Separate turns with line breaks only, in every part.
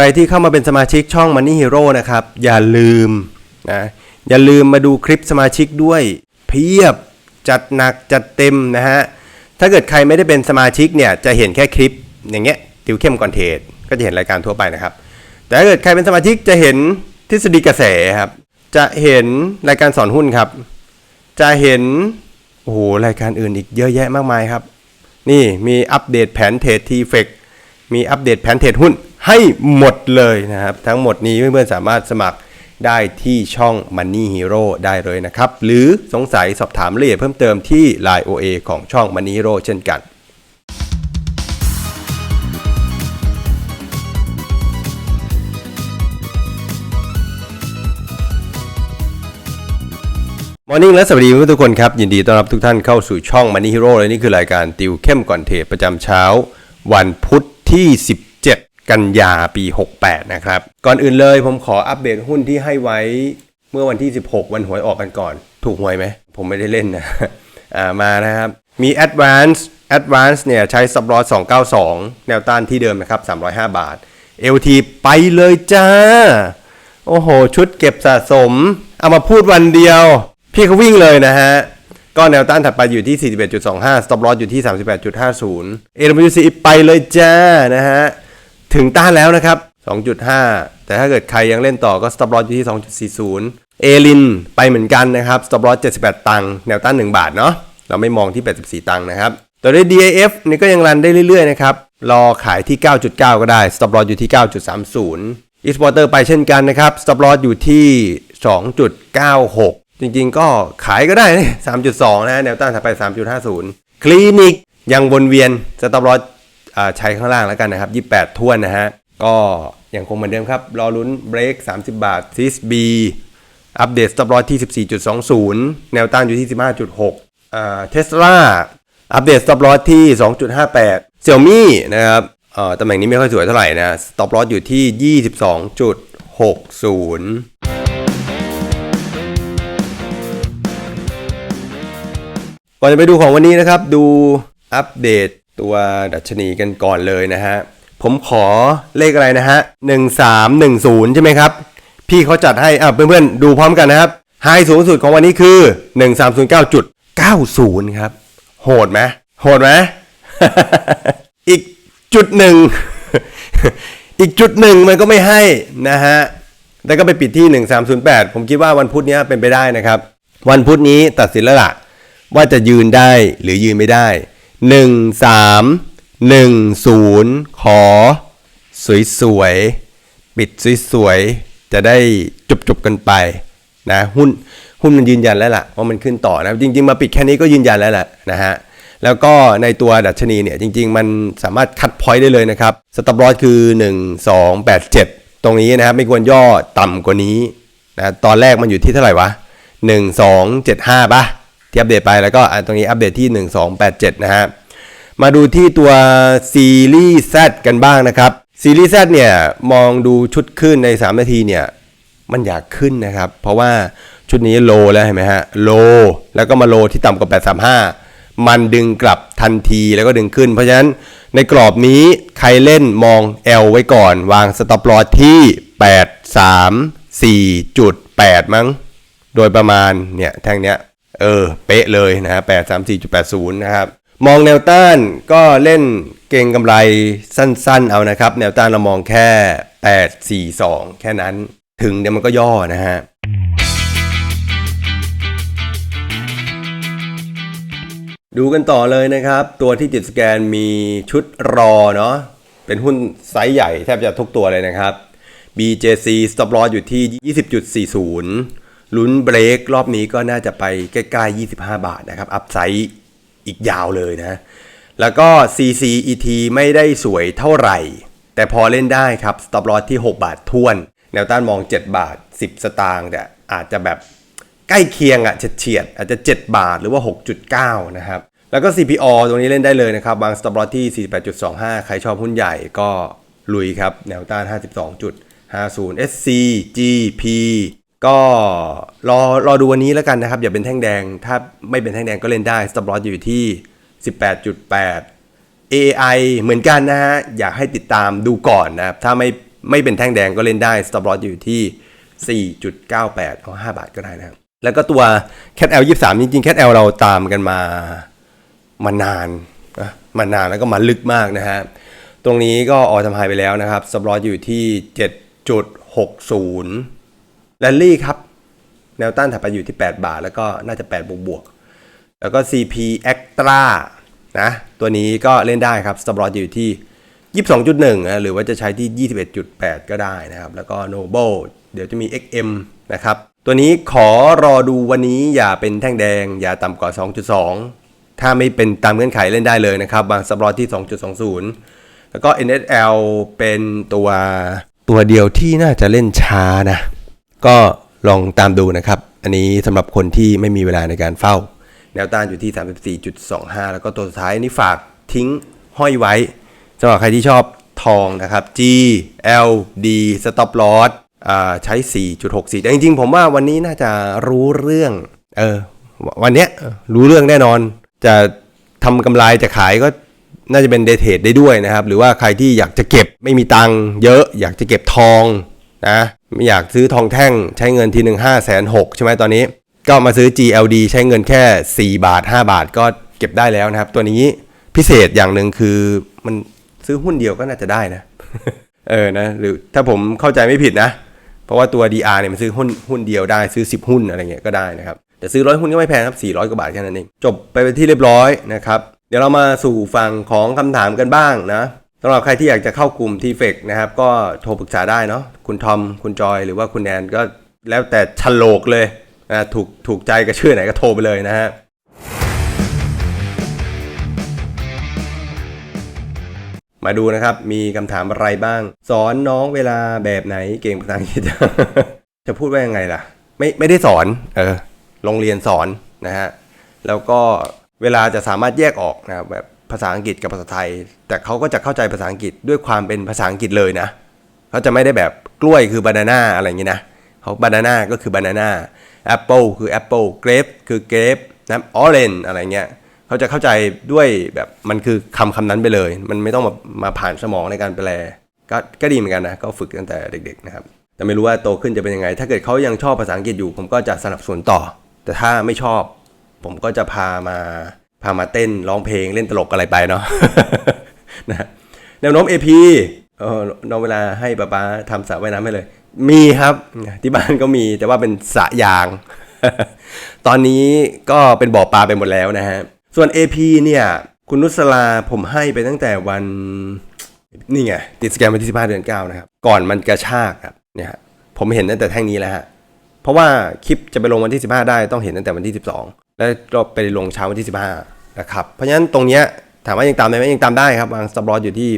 ใครที่เข้ามาเป็นสมาชิกช่อง Money Hero นะครับ อย่าลืมนะอย่าลืมมาดูคลิปสมาชิกด้วย เพียบจัดหนักจัดเต็มนะฮะ ถ้าเกิดใครไม่ได้เป็นสมาชิกเนี่ยจะเห็นแค่คลิปอย่างเงี้ยติวเข้มก่อนเทรดก็จะเห็นรายการทั่วไปนะครับ แต่ถ้าเกิดใครเป็นสมาชิกจะเห็นทฤษฎีกระแสครับ จะเห็นรายการสอนหุ้นครับ จะเห็นโอ้โหรายการอื่นอีกเยอะแยะมากมายครับ นี่มีอัปเดตแผนเทรดทีเฟกมีอัปเดตแผนเทรดหุ้น ให้หมดเลยนะครับ ทั้งหมดนี้เพื่อนๆสามารถสมัครได้ที่ช่อง Money Hero ได้เลยนะครับ หรือสงสัยสอบถามรายละเอียดเพิ่มเติมที่ Line OA ของช่อง Money Hero เช่นกันมอร์นิ่งและสวัสดีทุกคนครับ ยินดีต้อนรับทุกท่านเข้าสู่ช่อง Money Hero และนี่คือรายการติวเข้มก่อนเทรดประจำเช้า วันพุธที่17 กันยาปี 68 นะครับ ก่อนอื่นเลยผมขออัปเดตหุ้นที่ให้ไว้เมื่อวันที่ 16 วันหวยออกกันก่อน ถูกหวยไหม ผมไม่ได้เล่นนะอ่ามานะครับ มี Advance Advance เนี่ยใช้ Stop Loss 292 แนวต้านที่เดิมนะครับ 305 บาท LT ไปเลยจ้า โอ้โห ชุดเก็บสะสม เอามาพูดวันเดียว พี่เขาวิ่งเลยนะฮะก็แนวต้านถัดไปอยู่ที่ 41.25 stop loss อยู่ที่ 38.50 AWC ไปเลยจ้านะฮะ ถึงต้านแล้วนะครับ 2.5 แต่ถ้าเกิดใครยังเล่นต่อก็ stop loss อยู่ที่ 2.40 เอลินไปเหมือนกันนะครับ stop loss 78 ตังค์แนวต้าน 1 บาทเนาะเราไม่มองที่ 84 ตังค์นะครับตัวด้วย DAF นี่ก็ยังรันได้เรื่อยๆนะครับรอขายที่ 9.9 ก็ได้ stop loss อยู่ที่ 9.30 e s p o r t e r ไปเช่นกันนะครับ stop loss อยู่ที่ 2.96จริงๆก็ขายก็ได้ 3.2 นะแนวต้านถัดไป 3.50 คลินิกยังวนเวียน stop loss อ่า ใช้ข้างล่างแล้วกันนะครับ 28ท่วนนะฮะ ก็ยังคงเหมือนเดิมครับ รอลุ้นเบรก 30 บาทซิสบีอัปเดต stop loss ที่ 14.20 แนวต้านอยู่ที่ 15.6อ่าเทสลาอัปเดต stop loss ที่ 2.58 Xiaomi นะครับเอ่อตำแหน่งนี้ไม่ค่อยสวยเท่าไหร่นะ stop loss อยู่ที่ 22.60ก่อนจะไปดูของวันนี้นะครับ ดูอัปเดต ตัวดัชนีกันก่อนเลยนะฮะ ผมขอเลขอะไรนะฮะ1310ใช่ไหมครับ พี่เขาจัดให้อะเพื่อนๆ ดูพร้อมกันนะครับไฮสูงสุดของวันนี้คือ1309.90ครับ โหดไหมโหดไหมอีกจุดหนึ่งอีกจุดหนึ่งมันก็ไม่ให้นะฮะ แล้วก็ไปปิดที่ 1308 ผมคิดว่าวันพุธนี้เป็นไปได้นะครับ วันพุธนี้ตัดสินแล้วล่ะ ว่าจะยืนได้หรือยืนไม่ได้ 1 3 1 0ขอ สวยๆ ปิดสวยๆ จะได้จบๆกันไปนะหุ้นหุ้นมันยืนยันแล้วล่ะว่ามันขึ้นต่อนะจริง ๆ มาปิดแค่นี้ก็ยืนยันแล้วแหละนะฮะแล้วก็ในตัวดัชนีเนี่ยจริง ๆ มันสามารถคัดพอยต์ได้เลยนะครับสต็อปลอสคือ 1 2 8 7 ตรงนี้นะครับไม่ควรย่อต่ำกว่านี้นะตอนแรกมันอยู่ที่เท่าไหร่วะ 1 2 7 5ป่ะ ที่อัปเดตไปแล้วก็ตรงนี้อัปเดตที่ 1287 นะฮะ มาดูที่ตัวซีรีส์ Z กันบ้างนะครับ ซีรีส์ Z เนี่ยมองดูชุดขึ้นใน 3 นาทีเนี่ยมันอยากขึ้นนะครับ เพราะว่าชุดนี้โลแล้วเห็นไหมฮะโลแล้วก็มาโลที่ต่ำกว่า 835 มันดึงกลับทันทีแล้วก็ดึงขึ้น เพราะฉะนั้นในกรอบนี้ใครเล่นมอง L ไว้ก่อน วางสต็อปลอสที่ 834.8 มั้ง โดยประมาณเนี่ยแท่งเนี้ย เออ เป๊ะเลยนะฮะ8 3 4 8 0นะครับ มองแนวต้านก็เล่นเก่งกำไรสั้นๆเอานะครับ แนวต้านเรามองแค่8 4 2แค่นั้น ถึงเดี๋ยวมันก็ย่อนะฮะดูกันต่อเลยนะครับ ตัวที่จิตสแกนมีชุดรอเนาะเป็นหุ้นไซส์ใหญ่แทบจะทุกตัวเลยนะครับ BJC stop loss อยู่ที่ 20.40 ลุ้นเบรกรอบนี้ก็น่าจะไปใกล้ๆ 25 บาทนะครับอัพไซด์อีกยาวเลยนะ แล้วก็ CCET ไม่ได้สวยเท่าไหร่ แต่พอเล่นได้ครับ stop loss ที่ 6 บาททวน แนวต้านมอง 7 บาท 10 สตางค์แต่อาจจะแบบใกล้เคียงอะเฉียดๆอาจจะ 7 บาทหรือว่า 6.9 นะครับ แล้วก็ CPO ตรงนี้เล่นได้เลยนะครับวาง stop loss ที่ 48.25 ใครชอบหุ้นใหญ่ก็ลุยครับ แนวต้าน 52.50 SC GP ก็รอรอดูวันนี้แล้วกันนะครับอย่าเป็นแท่งแดง ถ้าไม่เป็นแท่งแดงก็เล่นได้ stop loss อยู่ที่ 18.8 AI เหมือนกันนะฮะอยากให้ติดตามดูก่อนนะครับถ้าไม่ไม่เป็นแท่งแดงก็เล่นได้ stop loss อยู่ที่ 4.98เอา5บาทก็ได้นะครับแล้วก็ตัว cat l 23 จริงๆ cat l เราตามกันมามานานนะมานานแล้วก็มาลึกมากนะฮะตรงนี้ก็ออทำไฮไปแล้วนะครับ stop loss อยู่ที่ 7.60 แลนลี่ครับ แนวต้านถัดไปอยู่ที่ 8 บาท แล้วก็น่าจะ 8 บวกบวก แล้วก็ CP Extra นะ ตัวนี้ก็เล่นได้ครับ stop loss อยู่ที่ 22.1นะหรือว่าจะใช้ที่ 21.8 ก็ได้นะครับ แล้วก็ Noble เดี๋ยวจะมี XM นะครับ ตัวนี้ขอรอดูวันนี้อย่าเป็นแท่งแดง อย่าต่ำกว่า 2.2 ถ้าไม่เป็นตามเงื่อนไขเล่นได้เลยนะครับ บาง stop loss ที่ 2.20 แล้วก็ NSL เป็นตัวตัวเดียวที่น่าจะเล่นช้านะ ก็ลองตามดูนะครับ อันนี้สำหรับคนที่ไม่มีเวลาในการเฝ้า แนวต้านอยู่ที่ 34.25 แล้วก็ตัวสุดท้ายนี่ฝากทิ้งห้อยไว้สำหรับใครที่ชอบทองนะครับ G L D Stop Loss อ่าใช้ 4.64 แต่จริงๆ ผมว่าวันนี้น่าจะรู้เรื่อง เออ วันเนี้ยรู้เรื่องแน่นอน จะทำกำไรจะขายก็น่าจะเป็นเดทเทรดได้ด้วยนะครับ หรือว่าใครที่อยากจะเก็บไม่มีตังค์เยอะ อยากจะเก็บทอง นะไม่อยากซื้อทองแท่งใช้เงินทีหนึ่งห้าแสนหกใช่ไหมตอนนี้ ก็มาซื้อ GLD ใช้เงินแค่ 4 บาท 5 บาทก็เก็บได้แล้วนะครับ ตัวนี้พิเศษอย่างหนึ่งคือมันซื้อหุ้นเดียวก็น่าจะได้นะ เออนะหรือถ้าผมเข้าใจไม่ผิดนะ เพราะว่าตัว DR เนี่ยมันซื้อหุ้นหุ้นเดียวได้ซื้อ 10 หุ้นอะไรเงี้ยก็ได้นะครับแต่ซื้อร้อยหุ้นก็ไม่แพงครับ 400 กว่าบาทแค่นั้นเอง จบไปเป็นที่เรียบร้อยนะครับ เดี๋ยวเรามาสู่ฝั่งของคำถามกันบ้างนะ สำหรับใครที่อยากจะเข้ากลุ่ม t f e c นะครับ ก็โทรปรึกษาได้เนาะคุณทอม คุณจอย หรือว่าคุณแอนก็แล้วแต่ฉลกเลยนะถูกถูกใจกับชื่อไหนก็โทรไปเลยนะฮะมาดูนะครับ มีคำถามอะไรบ้าง สอนน้องเวลาแบบไหนเก่งภาษาอังกฤษจะพูดว่ายังไงล่ะ ไม่ไม่ได้สอน เออโรงเรียนสอนนะฮะ แล้วก็เวลาจะสามารถแยกออกนะครับแบบ ภาษาอังกฤษกับภาษาไทย แต่เขาก็จะเข้าใจภาษาอังกฤษด้วยความเป็นภาษาอังกฤษเลยนะเขาจะไม่ได้แบบกล้วยคือบานาน่าอะไรอย่างงี้นะเขาบานาน่าก็คือบานาน่าแอปเปิลคือแอปเปิลเกรปคือเกรปนะออเรนอะไรเงี้ยเขาจะเข้าใจด้วยแบบมันคือคำคำนั้นไปเลย มันไม่ต้องมามาผ่านสมองในการแปลก็ก็ดีเหมือนกันนะ ก็ฝึกตั้งแต่เด็กๆนะครับ แต่ไม่รู้ว่าโตขึ้นจะเป็นยังไง ถ้าเกิดเขายังชอบภาษาอังกฤษอยู่ ผมก็จะสนับสนุนต่อ แต่ถ้าไม่ชอบ ผมก็จะพามา พามาเต้นร้องเพลงเล่นตลกอะไรไปเนาะนะแนวโน้ม AP เออน้องเวลาให้ป้าป๊าทำสระว่ายน้ำให้เลย มีครับที่บ้านก็มีแต่ว่าเป็นสระยาง ตอนนี้ก็เป็นบ่อปลาไปหมดแล้วนะฮะ ส่วน AP เนี่ย คุณนุสลาผมให้ไปตั้งแต่วัน นี่ไง ติดสแกนวันที่15เดือน9นะครับ ก่อนมันกระชากครับเนี่ยฮะผมเห็นตั้งแต่แท่งนี้แล้วฮะ เพราะว่าคลิปจะไปลงวันที่15ได้ต้องเห็นตั้งแต่วันที่12 แล้วก็ไปลงเช้าวันที่ 15 นะครับ เพราะฉะนั้นตรงเนี้ยถามว่ายังตามได้ไหมยังตามได้ครับวางสต็อปลอสอยู่ที่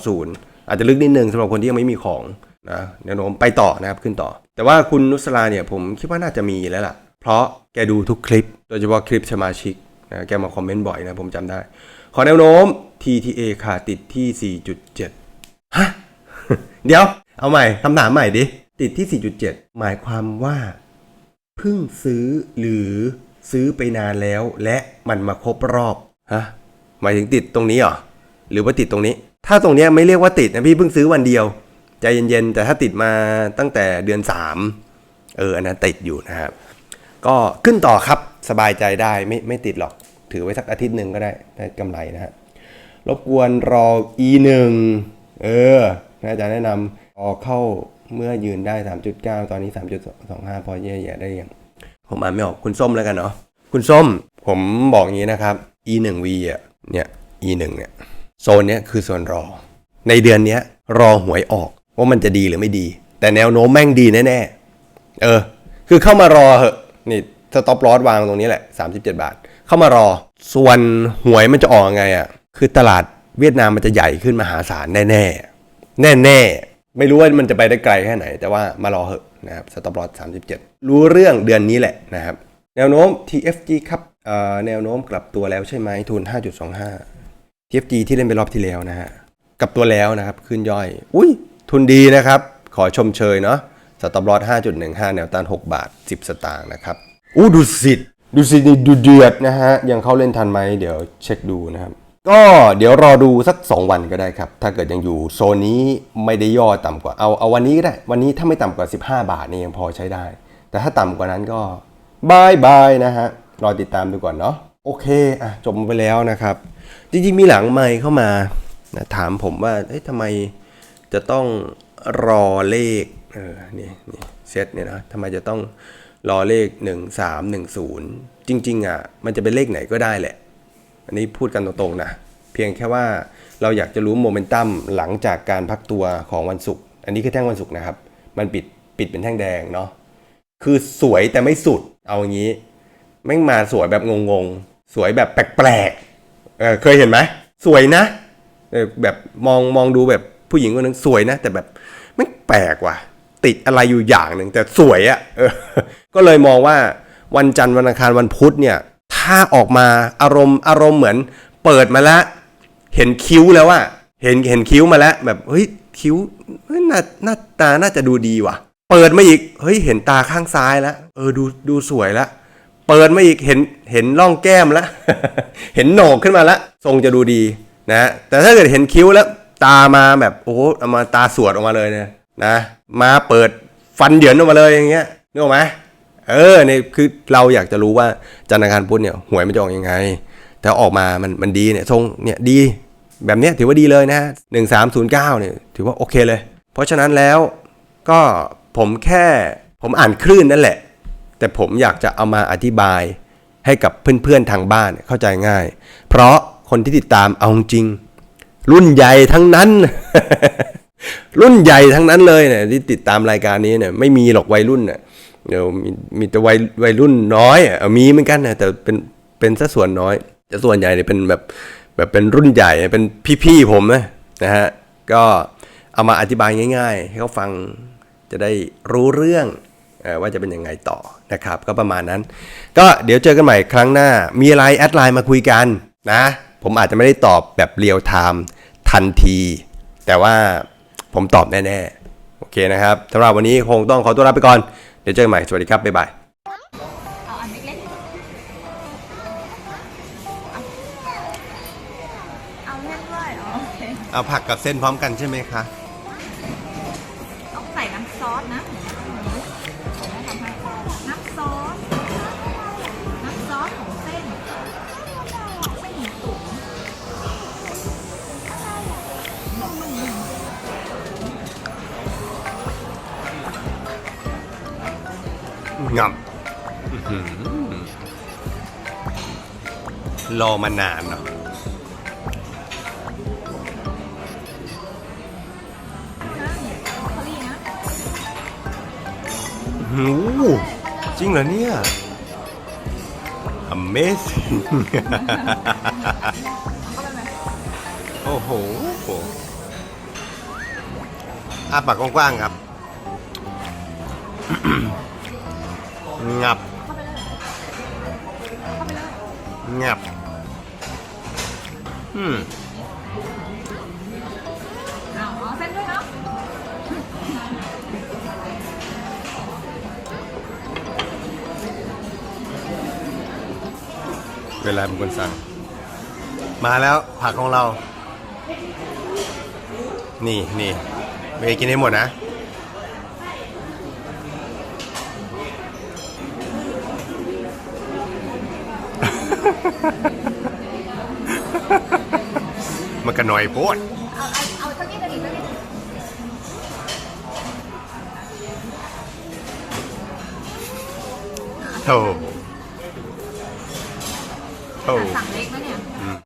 8.20 อาจจะลึกนิดนึงสำหรับคนที่ยังไม่มีของนะแนวโน้มไปต่อนะครับขึ้นต่อ แต่ว่าคุณนุสลาเนี่ยผมคิดว่าน่าจะมีแล้วล่ะ เพราะแกดูทุกคลิป โดยเฉพาะคลิปสมาชิกนะแกมาคอมเมนต์บ่อยนะผมจำได้ ขอแนวโน้ม TTA ค่ะติดที่ 4.7 ฮะ เดี๋ยว เอาใหม่คำถามใหม่ดิ ติดที่ 4.7 หมายความว่า เพิ่งซื้อหรือ ซื้อไปนานแล้ว และมันมาครบรอบฮะหมายถึงติดตรงนี้เหรอหรือว่าติดตรงนี้ ถ้าตรงนี้ไม่เรียกว่าติดนะพี่เพิ่งซื้อวันเดียวใจเย็นๆแต่ถ้าติดมาตั้งแต่เดือน 3 เอออันนั้นติดอยู่นะครับ ก็ขึ้นต่อครับสบายใจได้ไม่ไม่ติดหรอก ถือไว้สักอาทิตย์หนึ่งก็ได้ได้กำไรนะฮะรบกวนรอ e 1 เออนะอาจารย์แนะนำรอเข้าเมื่อยืนได้ 3.9 ตอนนี้ 3.25 พอแย่ๆได้ยัง ผมอ่านไม่ออกคุณส้มแล้วกันเนาะคุณส้มผมบอกงี้นะครับ e 1 v อะเนี่ย e 1เนี่ยโซนเนี้ยคือโซนรอ ในเดือนเนี้ยรอหวยออกว่ามันจะดีหรือไม่ดี แต่แนวโน้มแม่งดีแน่ๆเออ คือเข้ามารอเหอะนี่สต็อปลอสวางตรงนี้แหละ 37 บาท เข้ามารอ ส่วนหวยมันจะออกไงอะคือตลาดเวียดนามมันจะใหญ่ขึ้นมหาศาลแน่ๆแน่ๆไม่รู้ว่ามันจะไปได้ไกลแค่ไหน แต่ว่ามารอเหอะ นะครับสต็อปลอส37 รู้เรื่องเดือนนี้แหละนะครับ แนวโน้ม TFG ครับเอ่อแนวโน้มกลับตัวแล้วใช่ไหมทุน 5.25 TFG ที่เล่นไปรอบที่แล้วนะฮะกลับตัวแล้วนะครับขึ้นย่อย อุ้ยทุนดีนะครับ ขอชมเชยเนาะสต็อปลอส5.15 แนวต้าน 6 บาท 10 สตางค์นะครับอู้ดูสิดูสิดูเดือดนะฮะยังเข้าเล่นทันไหมเดี๋ยวเช็คดูนะครับ ก็เดี๋ยวรอดูสัก 2 วันก็ได้ครับ ถ้าเกิดยังอยู่โซนนี้ไม่ได้ย่อต่ำกว่าเอาเอาวันนี้ก็ได้ วันนี้ถ้าไม่ต่ำกว่า 15 บาทนี่ยังพอใช้ได้ แต่ถ้าต่ำกว่านั้นก็บายบายนะฮะรอติดตามดูก่อนเนาะโอเคอะจบไปแล้วนะครับ จริงๆมีหลังไมค์เข้ามานะถามผมว่าเอ๊ะทำไมจะต้องรอเลขเออนี่นี่เซตเนี่ยนะทำไมจะต้องรอเลข 1 3 1 0 จริงๆอะมันจะเป็นเลขไหนก็ได้แหละ อันนี้พูดกันตรงๆนะ เพียงแค่ว่าเราอยากจะรู้โมเมนตัมหลังจากการพักตัวของวันศุกร์ อันนี้คือแท่งวันศุกร์นะครับ มันปิดปิดเป็นแท่งแดงเนาะ คือสวยแต่ไม่สุด เอาอย่างนี้ แม่งมาสวยแบบงงๆ สวยแบบแปลกๆเออเคยเห็นไหม สวยนะ แบบมองมองดูแบบผู้หญิงคนนึงสวยนะ แต่แบบแม่แปลกว่ะ ติดอะไรอยู่อย่างหนึ่งแต่สวยอะ่ะก็เลยมองว่าวันจันทร์วันอังคารวันพุธเนี่ย ถ้าออกมาอารมณ์อารมณ์เหมือนเปิดมาแล้ว เห็นคิ้วแล้วอะเห็นเห็นคิ้วมาแล้วแบบเฮ้ยคิ้วหน้าหน้าตาน่าจะดูดีว่ะ เปิดมาอีกเฮ้ยเห็นตาข้างซ้ายแล้วเออดูดูสวยแล้วเปิดมาอีกเห็นเห็นร่องแก้มแล้วเห็นโหนกขึ้นมาแล้วทรงจะดูดีนะแต่ถ้าเกิดเห็นคิ้วแล้ว ตามาแบบโอ้เอามาตาสวดออกมาเลยเนี่ยนะ มาเปิดฟันเหยินออกมาเลยอย่างเงี้ยนึกออกไหม เออเนี่ยคือเราอยากจะรู้ว่าจันทร์อังคารพุธเนี่ยหวยมันจะออกยังไงแต่ออกมามันมันดีเนี่ยทรงเนี่ยดีแบบเนี้ยถือว่าดีเลยนะหนึ่งสามศูนย์เก้าเนี่ยถือว่าโอเคเลย เพราะฉะนั้นแล้วก็ผมแค่ผมอ่านคลื่นนั่นแหละ แต่ผมอยากจะเอามาอธิบายให้กับเพื่อนๆทางบ้านเข้าใจง่าย เพราะคนที่ติดตามเอาจริง รุ่นใหญ่ทั้งนั้น รุ่นใหญ่ทั้งนั้นเลยเนี่ยที่ติดตามรายการนี้เนี่ยไม่มีหรอกวัยรุ่นเนี่ย เดี๋ยวมีมีแต่วัยวัยรุ่นน้อยอะมีเหมือนกันนะแต่เป็นเป็นสัดส่วนน้อย แต่ส่วนใหญ่เนี่ยเป็นแบบแบบเป็นรุ่นใหญ่เป็นพี่ๆผมนะนะฮะก็เอามาอธิบายง่าย ๆ ให้เขาฟังจะได้รู้เรื่องว่าจะเป็นยังไงต่อนะครับ ก็ประมาณนั้น ก็เดี๋ยวเจอกันใหม่ครั้งหน้า มีอะไรแอดไลน์มาคุยกันนะ ผมอาจจะไม่ได้ตอบแบบเรียลไทม์ทันที แต่ว่าผมตอบแน่ ๆ โอเคนะครับสำหรับวันนี้คงต้องขอตัวลาไปก่อน เดี๋ยวเจอกันใหม่ สวัสดีครับ บ๊ายบาย
เอาอันเล็กๆเอาแน่นด้วยเหรอโอเค
เอาผักกับเส้นพร้อมกันใช่ไหมคะ
ต้องใส่น้ำซอสนะ งั
บรอมานานเนาะหูจริงเหรอเนี่ย Amazing โอ้โหอาปากกว้างๆครับ งับงับอืม
เอาเส้นด้วยเนาะ
เวลาเป็นคนสั่ง มาแล้วผักของเรา นี่นี่เมย์กินให้หมดนะ มันก็หน่อยโพด
เอาเอาเอาเท่านี้กันอีกแล้วนี่
โธ่โธ่
สั่ง